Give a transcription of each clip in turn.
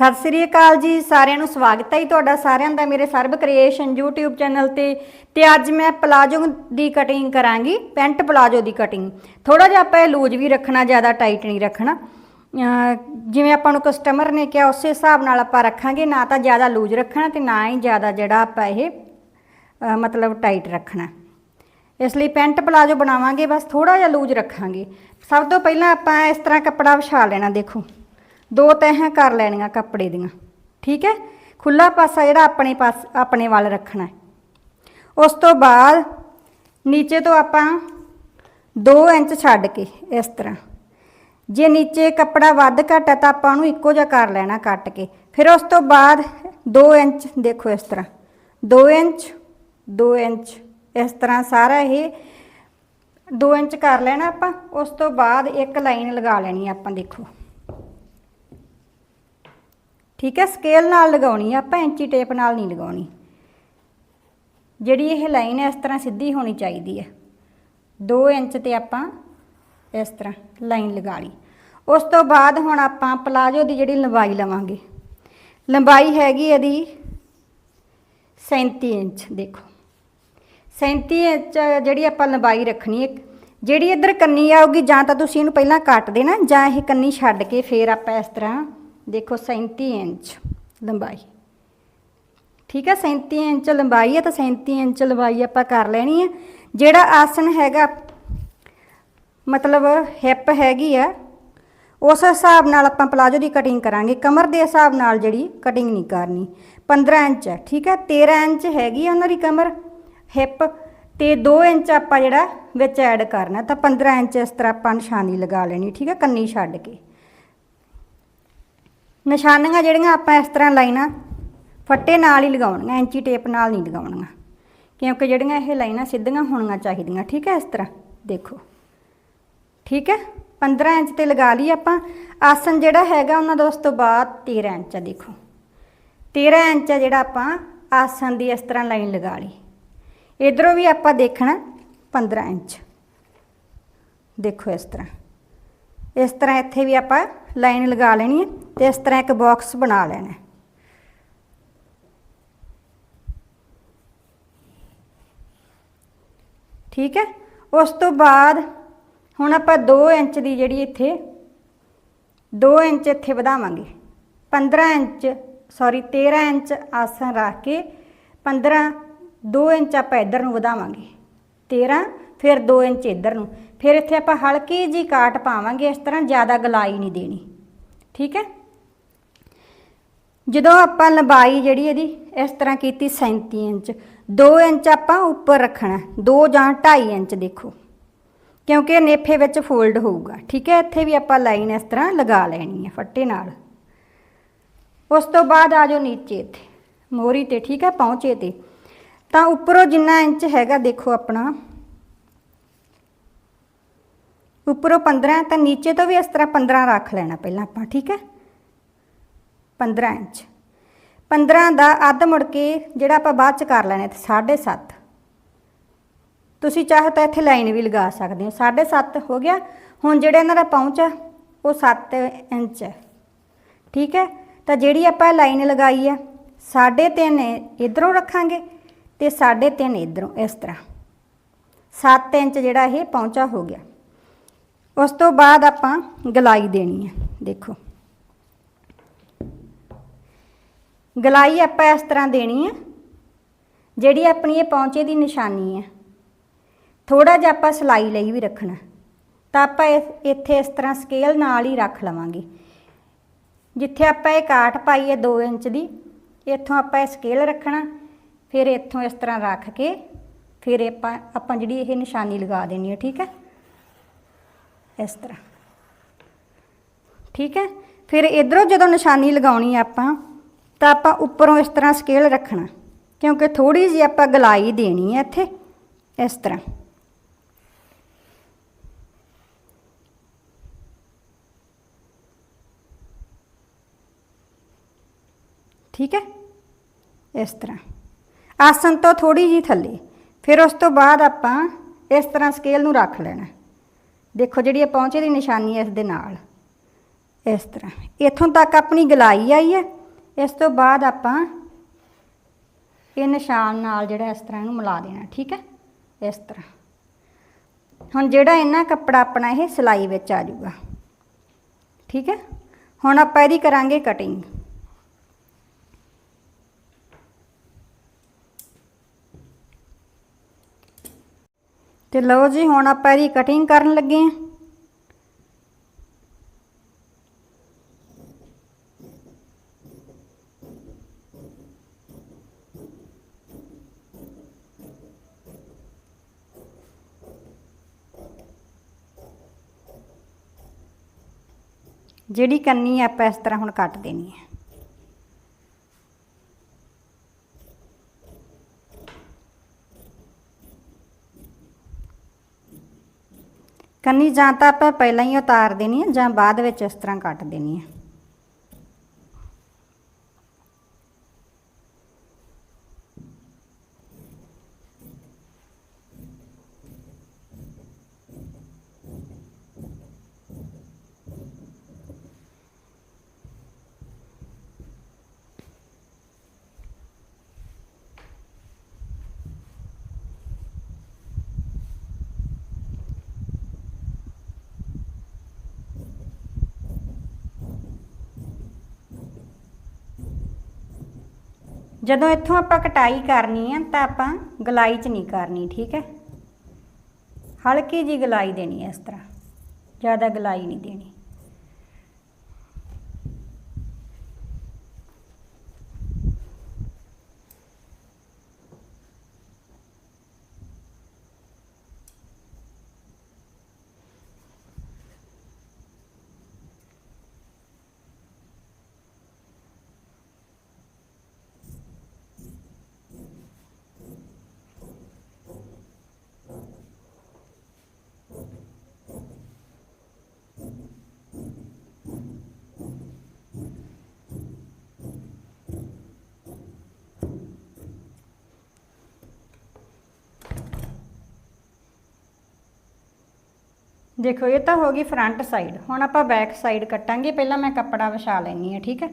ਸਤਿ ਸ੍ਰੀ ਅਕਾਲ ਜੀ, ਸਾਰਿਆਂ ਨੂੰ ਸਵਾਗਤ ਹੈ ਜੀ ਤੁਹਾਡਾ ਸਾਰਿਆਂ ਦਾ ਮੇਰੇ ਸਰਬ ਕ੍ਰੀਏਸ਼ਨ YouTube ਚੈਨਲ ਤੇ ਤੇ ਅੱਜ ਮੈਂ ਪਲਾਜੋ ਦੀ ਕਟਿੰਗ ਕਰਾਂਗੀ, ਪੈਂਟ ਪਲਾਜੋ ਦੀ ਕਟਿੰਗ ਥੋੜਾ ਜਿਹਾ ਆਪਾਂ ਇਹ ਲੂਜ ਵੀ ਰੱਖਣਾ, ਜ਼ਿਆਦਾ ਟਾਈਟ ਨਹੀਂ ਰੱਖਣਾ। ਜਿਵੇਂ ਆਪਾਂ ਨੂੰ ਕਸਟਮਰ ਨੇ ਕਿਹਾ, ਉਸੇ ਹਿਸਾਬ ਨਾਲ ਆਪਾਂ ਰੱਖਾਂਗੇ, ਨਾ ਤਾਂ ਜ਼ਿਆਦਾ ਲੂਜ ਰੱਖਣਾ ਤੇ ਨਾ ਹੀ ਜ਼ਿਆਦਾ ਜਿਹੜਾ ਆਪਾਂ ਇਹ ਮਤਲਬ ਟਾਈਟ ਰੱਖਣਾ। ਇਸ ਲਈ ਪੈਂਟ ਪਲਾਜੋ ਬਣਾਵਾਂਗੇ, ਬਸ ਥੋੜਾ ਜਿਹਾ ਲੂਜ ਰੱਖਾਂਗੇ। ਸਭ ਤੋਂ ਪਹਿਲਾਂ ਆਪਾਂ ਇਸ ਤਰ੍ਹਾਂ ਕੱਪੜਾ ਵਿਛਾ ਲੈਣਾ, ਦੇਖੋ। ਦੋ ਤਹਾਂ ਕਰ ਲੈਣੀਆਂ ਕੱਪੜੇ ਦੀਆਂ, ਠੀਕ ਹੈ? ਖੁੱਲਾ ਪਾਸਾ ਜਿਹੜਾ ਆਪਣੇ ਪਾਸ, ਆਪਣੇ ਵੱਲ ਰੱਖਣਾ ਹੈ। ਉਸ ਤੋਂ ਬਾਅਦ ਨੀਚੇ ਤੋਂ ਆਪਾਂ 2 ਇੰਚ ਛੱਡ ਕੇ ਇਸ ਤਰ੍ਹਾਂ। ਜੇ ਨੀਚੇ ਕੱਪੜਾ ਵੱਧ ਘੱਟ ਹੈ ਤਾਂ ਆਪਾਂ ਉਹਨੂੰ ਇੱਕੋ ਜਿਹਾ ਕਰ ਲੈਣਾ ਕੱਟ ਕੇ। ਫਿਰ ਉਸ ਤੋਂ ਬਾਅਦ 2 ਇੰਚ, ਦੇਖੋ ਇਸ ਤਰ੍ਹਾਂ। 2 ਇੰਚ 2 ਇੰਚ, ਇਸ ਤਰ੍ਹਾਂ ਸਾਰਾ ਇਹ 2 ਇੰਚ ਕਰ ਲੈਣਾ ਆਪਾਂ। ਉਸ ਤੋਂ ਬਾਅਦ ਇੱਕ ਲਾਈਨ ਲਗਾ ਲੈਣੀ ਆਪਾਂ, ਦੇਖੋ। ਠੀਕ ਹੈ ਸਕੇਲ ਨਾਲ ਲਗਾਉਣੀ ਆ, ਆਪਾਂ ਇੰਚੀ ਟੇਪ ਨਾਲ ਨਹੀਂ ਲਗਾਉਣੀ। ਜਿਹੜੀ ਇਹ ਲਾਈਨ ਹੈ ਇਸ ਤਰ੍ਹਾਂ ਸਿੱਧੀ ਹੋਣੀ ਚਾਹੀਦੀ ਹੈ। 2 ਇੰਚ ਤੇ ਆਪਾਂ ਇਸ ਤਰ੍ਹਾਂ ਲਾਈਨ ਲਗਾ ਲਈ। ਉਸ ਤੋਂ ਬਾਅਦ ਹੁਣ ਆਪਾਂ ਪਲਾਜੋ ਦੀ ਜਿਹੜੀ ਲੰਬਾਈ ਲਵਾਂਗੇ। ਲੰਬਾਈ ਹੈਗੀ ਇਹਦੀ 37 ਇੰਚ, ਦੇਖੋ। 37 ਇੰਚ ਜਿਹੜੀ ਆਪਾਂ ਲੰਬਾਈ ਰੱਖਣੀ ਹੈ, ਜਿਹੜੀ ਇੱਧਰ ਕੰਨੀ ਆਊਗੀ ਜਾਂ ਤਾਂ ਤੁਸੀਂ ਇਹਨੂੰ ਪਹਿਲਾਂ ਕੱਟ ਦੇਣਾ ਜਾਂ ਇਹ ਕੰਨੀ ਛੱਡ ਕੇ ਫੇਰ ਆਪਾਂ ਇਸ ਤਰ੍ਹਾਂ ਦੇਖੋ 37 ਇੰਚ ਲੰਬਾਈ। ਠੀਕ ਹੈ 37 ਇੰਚ ਲੰਬਾਈ ਹੈ ਤਾਂ 37 ਇੰਚ ਲੰਬਾਈ ਆਪਾਂ ਕਰ ਲੈਣੀ ਹੈ ਜਿਹੜਾ ਆਸਨ ਹੈਗਾ, ਮਤਲਬ ਹਿੱਪ ਹੈਗੀ ਆ, ਉਸ ਹਿਸਾਬ ਨਾਲ ਆਪਾਂ ਪਲਾਜੋ ਦੀ ਕਟਿੰਗ ਕਰਾਂਗੇ। ਕਮਰ ਦੇ ਹਿਸਾਬ ਨਾਲ ਜਿਹੜੀ ਕਟਿੰਗ ਨਹੀਂ ਕਰਨੀ। 15 ਇੰਚ ਹੈ ਠੀਕ ਹੈ 13 ਇੰਚ ਹੈਗੀ ਆ ਉਹਨਾਂ ਦੀ ਕਮਰ ਹਿੱਪ ਤੇ 2 ਇੰਚ ਆਪਾਂ ਜਿਹੜਾ ਵਿੱਚ ਐਡ ਕਰਨਾ। ਤਾਂ 15 ਇੰਚ ਇਸ ਤਰ੍ਹਾਂ ਆਪਾਂ ਨਿਸ਼ਾਨੀ ਲਗਾ ਲੈਣੀ, ਠੀਕ ਹੈ ਕੰਨੀ ਛੱਡ ਕੇ। ਨਿਸ਼ਾਨੀਆਂ ਜਿਹੜੀਆਂ ਆਪਾਂ ਇਸ ਤਰ੍ਹਾਂ ਲਾਈਨਾਂ ਫੱਟੇ ਨਾਲ ਹੀ ਲਗਾਉਣੀਆਂ ਇੰਚੀ ਟੇਪ ਨਾਲ ਨਹੀਂ ਲਗਾਉਣੀਆਂ। ਕਿਉਂਕਿ ਜਿਹੜੀਆਂ ਇਹ ਲਾਈਨਾਂ ਸਿੱਧੀਆਂ ਹੋਣੀਆਂ ਚਾਹੀਦੀਆਂ, ਠੀਕ ਹੈ ਇਸ ਤਰ੍ਹਾਂ? ਦੇਖੋ। ਠੀਕ ਹੈ? 15 ਇੰਚ ਤੇ ਲਗਾ ਲਈ ਆਪਾਂ। ਆਸਨ ਜਿਹੜਾ ਹੈਗਾ ਉਹਨਾਂ ਦਾ ਉਸ ਤੋਂ ਬਾਅਦ 13 ਇੰਚ ਆ, ਦੇਖੋ। 13 ਇੰਚ ਆ ਜਿਹੜਾ ਆਪਾਂ ਆਸਨ ਦੀ ਇਸ ਤਰ੍ਹਾਂ ਲਾਈਨ ਲਗਾ ਲਈ। ਇਧਰੋਂ ਵੀ ਆਪਾਂ ਦੇਖਣਾ 15 ਇੰਚ। ਦੇਖੋ ਇਸ ਤਰ੍ਹਾਂ। ਇਸ ਤਰ੍ਹਾਂ ਇੱਥੇ ਵੀ ਆਪਾਂ ਲਾਈਨ ਲਗਾ ਲੈਣੀ ਹੈ ਤੇ ਇਸ ਤਰ੍ਹਾਂ ਇੱਕ ਬਾਕਸ ਬਣਾ ਲੈਣਾ ਠੀਕ ਹੈ? ਉਸ ਤੋਂ ਬਾਅਦ ਹੁਣ ਆਪਾਂ 2 ਇੰਚ ਦੀ ਜਿਹੜੀ ਇੱਥੇ 2 ਇੰਚ ਇੱਥੇ ਵਧਾਵਾਂਗੇ। 15 ਇੰਚ ਸੌਰੀ 13 ਇੰਚ ਆਸਨ ਰੱਖ ਕੇ 15 2 ਇੰਚ ਆਪਾਂ ਇੱਧਰ ਨੂੰ ਵਧਾਵਾਂਗੇ। 13 ਫਿਰ 2 ਇੰਚ ਇੱਧਰ ਨੂੰ। ਫਿਰ ਇੱਥੇ ਆਪਾਂ ਹਲਕੀ ਜੀ ਕਾਟ ਪਾਵਾਂਗੇ, ਇਸ ਤਰ੍ਹਾਂ ਜ਼ਿਆਦਾ ਗਲਾਈ ਨਹੀਂ ਦੇਣੀ। ਠੀਕ ਹੈ? ਜਦੋਂ ਆਪਾਂ ਲੰਬਾਈ ਜਿਹੜੀ ਇਹਦੀ ਇਸ ਤਰ੍ਹਾਂ ਕੀਤੀ 37 ਇੰਚ 2 ਇੰਚ ਆਪਾਂ ਉੱਪਰ ਰੱਖਣਾ 2 ਜਾਂ 2.5 ਇੰਚ ਦੇਖੋ। ਕਿਉਂਕਿ ਇਹ ਨੇਫੇ ਵਿੱਚ ਫੋਲਡ ਹੋਊਗਾ। ਠੀਕ ਹੈ? ਇੱਥੇ ਵੀ ਆਪਾਂ ਲਾਈਨ ਇਸ ਤਰ੍ਹਾਂ ਲਗਾ ਲੈਣੀ ਹੈ ਫੱਟੇ ਨਾਲ। ਉਸ ਤੋਂ ਬਾਅਦ ਆ ਜਾਓ ਨੀਚੇ ਇੱਥੇ। ਮੋਰੀ ਤੇ, ਠੀਕ ਹੈ? ਪਹੁੰਚੇ ਤੇ। ਤਾਂ ਉੱਪਰੋਂ ਜਿੰਨਾ ਇੰਚ ਹੈਗਾ ਦੇਖੋ ਆਪਣਾ। ਉੱਪਰੋਂ 15 ਤਾਂ ਨੀਚੇ ਤੋਂ ਵੀ ਇਸ ਤਰ੍ਹਾਂ 15 ਰੱਖ ਲੈਣਾ ਪਹਿਲਾਂ ਆਪਾਂ, ਠੀਕ ਹੈ? 15 ਇੰਚ। 15 ਦਾ ਅੱਧ ਮੁੜ ਕੇ ਜਿਹੜਾ ਆਪਾਂ ਬਾਅਦ ਚ ਕਰ ਲੈਣਾ ਤੇ 7.5 ਤੁਸੀਂ ਚਾਹੋ ਤਾਂ ਇੱਥੇ ਲਾਈਨ ਵੀ ਲਗਾ ਸਕਦੇ ਹੋ। 7.5 ਹੋ ਗਿਆ। ਹੁਣ ਜਿਹੜਾ ਇਹਨਾਂ ਦਾ ਪਹੁੰਚ ਆ, ਉਹ 7 ਇੰਚ ਹੈ। ਠੀਕ ਹੈ? ਤਾਂ ਜਿਹੜੀ ਆਪਾਂ ਲਾਈਨ ਲਗਾਈ ਹੈ 3.5 ਇਧਰੋਂ ਰੱਖਾਂਗੇ ਤੇ 3.5 ਇਧਰੋਂ, ਇਸ ਤਰ੍ਹਾਂ। 7 ਇੰਚ ਜਿਹੜਾ ਇਹ ਪਹੁੰਚਾ ਹੋ ਗਿਆ। ਉਸ ਤੋਂ ਬਾਅਦ ਆਪਾਂ ਗਲਾਈ ਦੇਣੀ ਹੈ, ਦੇਖੋ। ਗਲਾਈ ਆਪਾਂ ਇਸ ਤਰ੍ਹਾਂ ਦੇਣੀ ਹੈ, ਜਿਹੜੀ ਆਪਣੀ ਇਹ ਪੌਂਚੇ ਦੀ ਨਿਸ਼ਾਨੀ ਹੈ। ਥੋੜਾ ਜਿਹਾ ਆਪਾਂ ਸਲਾਈ ਲਈ ਵੀ ਰੱਖਣਾ, ਤਾਂ ਆਪਾਂ ਇਸ- ਇੱਥੇ ਇਸ ਤਰ੍ਹਾਂ ਸਕੇਲ ਨਾਲ ਹੀ ਰੱਖ ਲਵਾਂਗੇ। ਜਿੱਥੇ ਆਪਾਂ ਇਹ ਕਾਟ ਪਾਈ ਹੈ 2 ਇੰਚ ਦੀ, ਇੱਥੋਂ ਆਪਾਂ ਇਹ ਸਕੇਲ ਰੱਖਣਾ, ਫਿਰ ਇੱਥੋਂ ਇਸ ਤਰ੍ਹਾਂ ਰੱਖ ਕੇ, ਫਿਰ ਆਪਾਂ ਆਪਾਂ ਜਿਹੜੀ ਇਹ ਨਿਸ਼ਾਨੀ ਲਗਾ ਦੇਣੀ ਹੈ, ਠੀਕ ਹੈ। ਇਸ ਤਰ੍ਹਾਂ। ਠੀਕ ਹੈ? ਫਿਰ ਇਧਰੋਂ ਜਦੋਂ ਨਿਸ਼ਾਨੀ ਲਗਾਉਣੀ ਆਪਾਂ, ਤਾਂ ਆਪਾਂ ਉੱਪਰੋਂ ਇਸ ਤਰ੍ਹਾਂ ਸਕੇਲ ਰੱਖਣਾ, ਕਿਉਂਕਿ ਥੋੜੀ ਜਿਹੀ ਆਪਾਂ ਗਲਾਈ ਦੇਣੀ ਹੈ ਇੱਥੇ, ਇਸ ਤਰ੍ਹਾਂ। ਠੀਕ ਹੈ? ਇਸ ਤਰ੍ਹਾਂ। ਆਸਨ ਤੋਂ ਥੋੜੀ ਜੀ ਥੱਲੇ, ਫਿਰ ਉਸ ਤੋਂ ਬਾਅਦ ਆਪਾਂ ਇਸ ਤਰ੍ਹਾਂ ਸਕੇਲ ਨੂੰ ਰੱਖ ਲੈਣਾ। ਦੇਖੋ ਜਿਹੜੀ ਇਹ ਪਹੁੰਚੇ ਦੀ ਨਿਸ਼ਾਨੀ ਹੈ ਇਸ ਦੇ ਨਾਲ। ਇਸ ਤਰ੍ਹਾਂ। ਇੱਥੋਂ ਤੱਕ ਆਪਣੀ ਗਲਾਈ ਆਈ ਹੈ। ਇਸ ਤੋਂ ਬਾਅਦ ਆਪਾਂ ਇਹ ਨਿਸ਼ਾਨ ਨਾਲ ਜਿਹੜਾ ਇਸ ਤਰ੍ਹਾਂ ਇਹਨੂੰ ਮਿਲਾ ਦੇਣਾ, ਠੀਕ ਹੈ? ਇਸ ਤਰ੍ਹਾਂ। ਹੁਣ ਜਿਹੜਾ ਇਹਨਾਂ ਕੱਪੜਾ ਆਪਣਾ ਇਹ ਸਿਲਾਈ ਵਿੱਚ ਆ ਜਾਊਗਾ। ਠੀਕ ਹੈ? ਹੁਣ ਆਪਾਂ ਇਹਦੀ ਕਰਾਂਗੇ ਕਟਿੰਗ ਤੇ ਲਓ ਜੀ, ਹੁਣ ਆਪਾਂ ਇਹਦੀ ਕਟਿੰਗ ਕਰਨ ਲੱਗੇ ਹਾਂ। ਜਿਹੜੀ ਕੰਨੀ ਆਪਾਂ ਇਸ ਤਰ੍ਹਾਂ ਹੁਣ ਕੱਟ ਦੇਣੀ ਹੈ। ਕੰਨੀ ਜਾਂ ਤਾਂ ਆਪਾਂ ਪਹਿਲਾਂ ਹੀ ਉਤਾਰ ਦੇਣੀ ਹੈ ਜਾਂ ਬਾਅਦ ਵਿੱਚ ਇਸ ਤਰ੍ਹਾਂ ਕੱਟ ਦੇਣੀ ਹੈ ਜਦੋਂ ਇੱਥੋਂ ਆਪਾਂ ਕਟਾਈ ਕਰਨੀ ਹੈ ਤਾਂ ਆਪਾਂ ਗਲਾਈ 'ਚ ਨਹੀਂ ਕਰਨੀ, ਠੀਕ ਹੈ? ਹਲਕੀ ਜੀ ਗਲਾਈ ਦੇਣੀ ਹੈ ਇਸ ਤਰ੍ਹਾਂ। ਜ਼ਿਆਦਾ ਗਲਾਈ ਨਹੀਂ ਦੇਣੀ। ਦੇਖੋ, ਇਹ ਤਾਂ ਹੋ ਗਈ ਫਰੰਟ ਸਾਈਡ ਹੁਣ ਆਪਾਂ ਬੈਕ ਸਾਈਡ ਕੱਟਾਂਗੇ। ਪਹਿਲਾਂ ਮੈਂ ਕੱਪੜਾ ਵਿਛਾ ਲੈਣੀ ਹੈ, ਠੀਕ ਹੈ?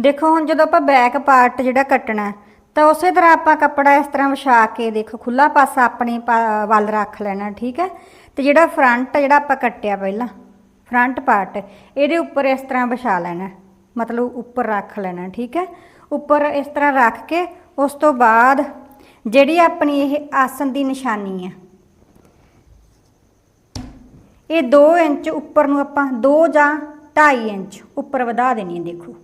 ਦੇਖੋ, ਹੁਣ ਜਦੋਂ ਆਪਾਂ ਬੈਕ ਪਾਰਟ ਜਿਹੜਾ ਕੱਟਣਾ, ਤਾਂ ਉਸੇ ਤਰ੍ਹਾਂ ਆਪਾਂ ਕੱਪੜਾ ਇਸ ਤਰ੍ਹਾਂ ਵਿਛਾ ਕੇ ਦੇਖੋ ਖੁੱਲਾ ਪਾਸਾ ਆਪਣੇ ਪਾ- ਵੱਲ ਰੱਖ ਲੈਣਾ, ਠੀਕ ਹੈ? ਤੇ ਜਿਹੜਾ ਫਰੰਟ ਜਿਹੜਾ ਆਪਾਂ ਕੱਟਿਆ ਪਹਿਲਾਂ ਫਰੰਟ ਪਾਰਟ ਇਹਦੇ ਉੱਪਰ ਇਸ ਤਰ੍ਹਾਂ ਵਿਛਾ ਲੈਣਾ। ਮਤਲਬ ਉੱਪਰ ਰੱਖ ਲੈਣਾ, ਠੀਕ ਹੈ? ਉੱਪਰ ਇਸ ਤਰ੍ਹਾਂ ਰੱਖ ਕੇ ਉਸ ਤੋਂ ਬਾਅਦ ਜਿਹੜੀ ਆਪਣੀ ਇਹ ਆਸਨ ਦੀ ਨਿਸ਼ਾਨੀ ਹੈ ਇਹ 2 ਇੰਚ ਉੱਪਰ ਨੂੰ ਆਪਾਂ 2 ਜਾਂ 2.5 ਇੰਚ ਉੱਪਰ ਵਧਾ ਦੇਣੀ ਹੈ, ਦੇਖੋ।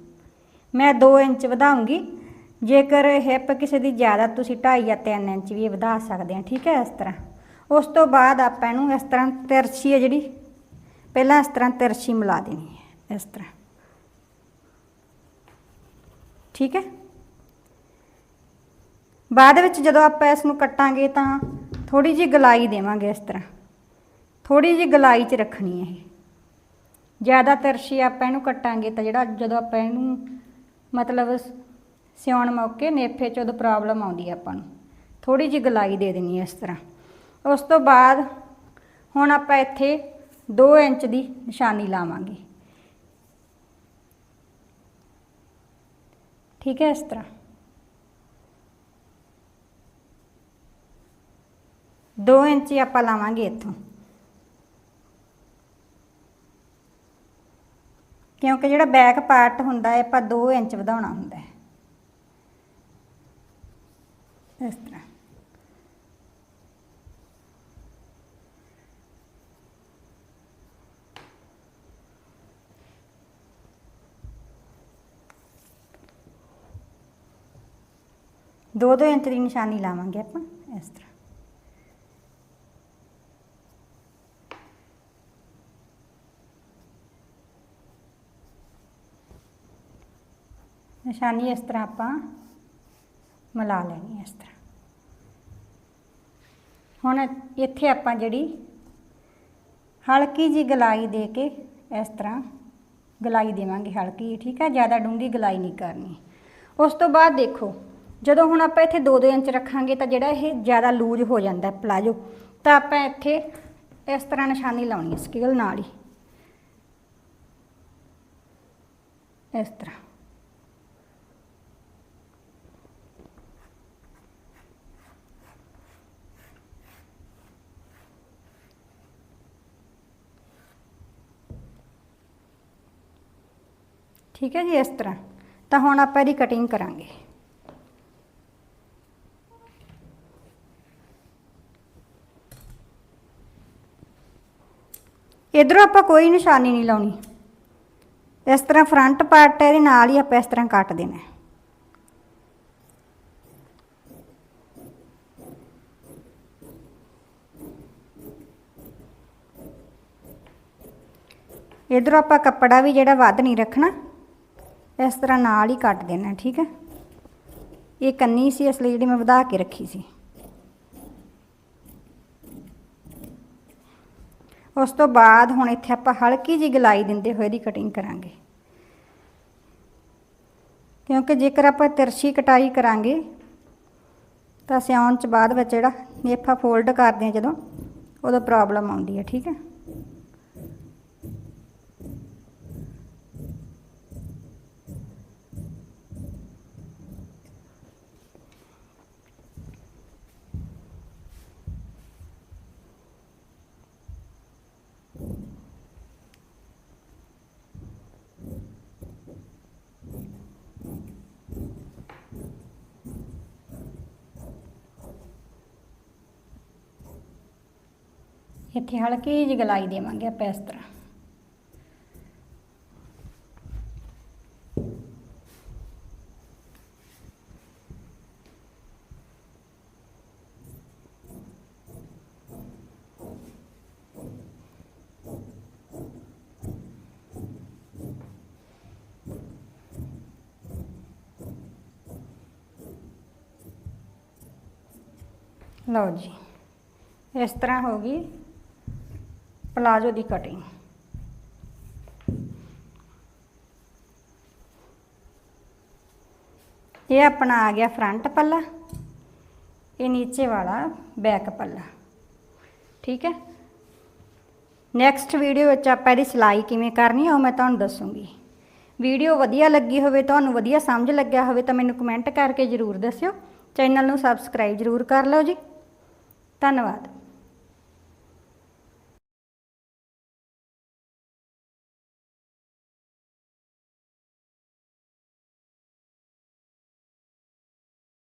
ਮੈਂ 2 ਇੰਚ ਵਧਾਉਂਗੀ। ਜੇਕਰ ਹਿੱਪ ਕਿਸੇ ਦੀ ਜ਼ਿਆਦਾ, ਤੁਸੀਂ 2.5 ਜਾਂ 3 ਇੰਚ ਵੀ ਵਧਾ ਸਕਦੇ ਆ, ਠੀਕ ਹੈ, ਇਸ ਤਰ੍ਹਾਂ। ਉਸ ਤੋਂ ਬਾਅਦ ਆਪਾਂ ਇਹਨੂੰ ਇਸ ਤਰ੍ਹਾਂ ਤਿਰਛੀ ਹੈ ਜਿਹੜੀ, ਪਹਿਲਾਂ ਇਸ ਤਰ੍ਹਾਂ ਤਿਰਛੀ ਮਿਲਾ ਦੇਣੀ ਹੈ, ਇਸ ਤਰ੍ਹਾਂ। ਠੀਕ ਹੈ? ਬਾਅਦ ਵਿੱਚ ਜਦੋਂ ਆਪਾਂ ਇਸ ਨੂੰ ਕੱਟਾਂਗੇ ਤਾਂ ਥੋੜੀ ਜਿਹੀ ਗਲਾਈ ਦੇਵਾਂਗੇ ਇਸ ਤਰ੍ਹਾਂ। ਥੋੜੀ ਜਿਹੀ ਗਲਾਈ 'ਚ ਰੱਖਣੀ ਹੈ ਇਹ। ਜ਼ਿਆਦਾ ਤਿਰਛੀ ਆਪਾਂ ਇਹਨੂੰ ਕੱਟਾਂਗੇ ਤਾਂ ਜਿਹੜਾ ਜਦੋਂ ਆਪਾਂ ਇਹਨੂੰ ਮਤਲਬ ਸਿਉਣ ਮੌਕੇ ਨੇਫੇ 'ਚ ਉਦੋਂ ਪ੍ਰੋਬਲਮ ਆਉਂਦੀ ਹੈ ਆਪਾਂ ਨੂੰ। ਥੋੜੀ ਜਿਹੀ ਗਲਾਈ ਦੇ ਦੇਣੀ ਹੈ ਇਸ ਤਰ੍ਹਾਂ। ਉਸ ਤੋਂ ਬਾਅਦ ਹੁਣ ਆਪਾਂ ਇੱਥੇ 2 ਇੰਚ ਦੀ ਨਿਸ਼ਾਨੀ ਲਾਵਾਂਗੇ। ਠੀਕ ਹੈ ਇਸ ਤਰ੍ਹਾਂ। ਦੋ ਇੰਚ ਹੀ ਆਪਾਂ ਲਾਵਾਂਗੇ ਇੱਥੋਂ। ਕਿਉਂਕਿ ਜਿਹੜਾ ਬੈਕ ਪਾਰਟ ਹੁੰਦਾ ਹੈ, ਆਪਾਂ 2 ਇੰਚ ਵਧਾਉਣਾ ਹੁੰਦਾ ਹੈ। ਇਸ ਤਰ੍ਹਾਂ। ਦੋ ਦੋ ਇੰਚ ਦੀ ਨਿਸ਼ਾਨੀ ਲਾਵਾਂਗੇ ਆਪਾਂ, ਇਸ ਤਰ੍ਹਾਂ। ਨਿਸ਼ਾਨੀ ਇਸ ਤਰ੍ਹਾਂ ਆਪਾਂ ਮਿਲਾ ਲੈਣੀ ਇਸ ਤਰ੍ਹਾਂ। ਹੁਣ ਇੱਥੇ ਆਪਾਂ ਜਿਹੜੀ ਹਲਕੀ ਜੀ ਗਲਾਈ ਦੇ ਕੇ ਇਸ ਤਰ੍ਹਾਂ ਗਲਾਈ ਦੇਵਾਂਗੇ ਹਲਕੀ ਠੀਕ ਹੈ ਜ਼ਿਆਦਾ ਡੂੰਗੀ ਗਲਾਈ ਨਹੀਂ ਕਰਨੀ। ਉਸ ਤੋਂ ਬਾਅਦ ਦੇਖੋ, ਜਦੋਂ ਹੁਣ ਆਪਾਂ ਇੱਥੇ 2-2 ਇੰਚ ਰੱਖਾਂਗੇ ਤਾਂ ਜਿਹੜਾ ਇਹ ਜ਼ਿਆਦਾ ਲੂਜ਼ ਹੋ ਜਾਂਦਾ ਪਲਾਜੋ, ਤਾਂ ਆਪਾਂ ਇੱਥੇ ਇਸ ਤਰ੍ਹਾਂ ਨਿਸ਼ਾਨੀ ਲਾਉਣੀ ਹੈ ਸਕੇਲ ਨਾਲ ਹੀ। ਇਸ ਤਰ੍ਹਾਂ। ਠੀਕ ਹੈ ਜੀ, ਇਸ ਤਰ੍ਹਾਂ। ਤਾਂ ਹੁਣ ਆਪਾਂ ਇਹਦੀ ਕਟਿੰਗ ਕਰਾਂਗੇ। ਇਧਰੋਂ ਆਪਾਂ ਕੋਈ ਨਿਸ਼ਾਨੀ ਨਹੀਂ ਲਾਉਣੀ। ਇਸ ਤਰ੍ਹਾਂ ਫਰੰਟ ਪਾਰਟ ਇਹਦੇ ਨਾਲ ਹੀ ਆਪਾਂ ਇਸ ਤਰ੍ਹਾਂ ਕੱਟ ਦੇਣਾ। ਹੈ। ਇਧਰੋਂ ਆਪਾਂ ਕੱਪੜਾ ਵੀ ਜਿਹੜਾ ਵੱਧ ਨਹੀਂ ਰੱਖਣਾ। ਇਸ ਤਰ੍ਹਾਂ ਨਾਲ ਹੀ ਕੱਟ ਦੇਣਾ, ਠੀਕ ਹੈ? ਇਹ ਕੰਨੀ ਸੀ, ਇਸ ਲਈ ਜਿਹੜੀ ਮੈਂ ਵਧਾ ਕੇ ਰੱਖੀ ਸੀ। ਉਸ ਤੋਂ ਬਾਅਦ ਹੁਣ ਇੱਥੇ ਆਪਾਂ ਹਲਕੀ ਜਿਹੀ ਗਲਾਈ ਦਿੰਦੇ ਹੋਏ ਦੀ ਕਟਿੰਗ ਕਰਾਂਗੇ। ਕਿਉਂਕਿ ਜੇਕਰ ਆਪਾਂ ਤਿਰਛੀ ਕਟਾਈ ਕਰਾਂਗੇ, ਤਾਂ ਸਿਆਉਣ ਚ ਬਾਅਦ ਵਿੱਚ ਜਿਹੜਾ ਨੇਫਾ ਫੋਲਡ ਕਰਦੇ ਆ ਜਦੋਂ, ਉਦੋਂ ਪ੍ਰੋਬਲਮ ਆਉਂਦੀ ਹੈ, ਠੀਕ ਹੈ? ਇੱਥੇ ਹਲਕੀ ਜਿਹੀ ਗਲਾਈ ਦੇਵਾਂਗੇ ਆਪਾਂ ਇਸ ਤਰ੍ਹਾਂ। ਲਓ ਜੀ ਇਸ ਤਰ੍ਹਾਂ ਹੋ ਗਈ। ਪਲਾਜ਼ੋ ਦੀ ਕਟਿੰਗ ਇਹ ਆਪਣਾ ਆ ਗਿਆ ਫਰੰਟ ਪੱਲਾ, ਇਹ ਨੀਚੇ ਵਾਲਾ ਬੈਕ ਪੱਲਾ। ਠੀਕ ਹੈ? ਨੈਕਸਟ ਵੀਡੀਓ ਵਿੱਚ ਆਪਾਂ ਇਹਦੀ ਸਿਲਾਈ ਕਿਵੇਂ ਕਰਨੀ ਹੈ ਉਹ ਮੈਂ ਤੁਹਾਨੂੰ ਦੱਸੂਗੀ। ਵੀਡੀਓ ਵਧੀਆ ਲੱਗੀ ਹੋਵੇ, ਤੁਹਾਨੂੰ ਵਧੀਆ ਸਮਝ ਲੱਗਿਆ ਹੋਵੇ ਤਾਂ ਮੈਨੂੰ ਕਮੈਂਟ ਕਰਕੇ ਜ਼ਰੂਰ ਦੱਸਿਓ। ਚੈਨਲ ਨੂੰ ਸਬਸਕ੍ਰਾਈਬ ਜ਼ਰੂਰ ਕਰ ਲਓ ਜੀ। ਧੰਨਵਾਦ।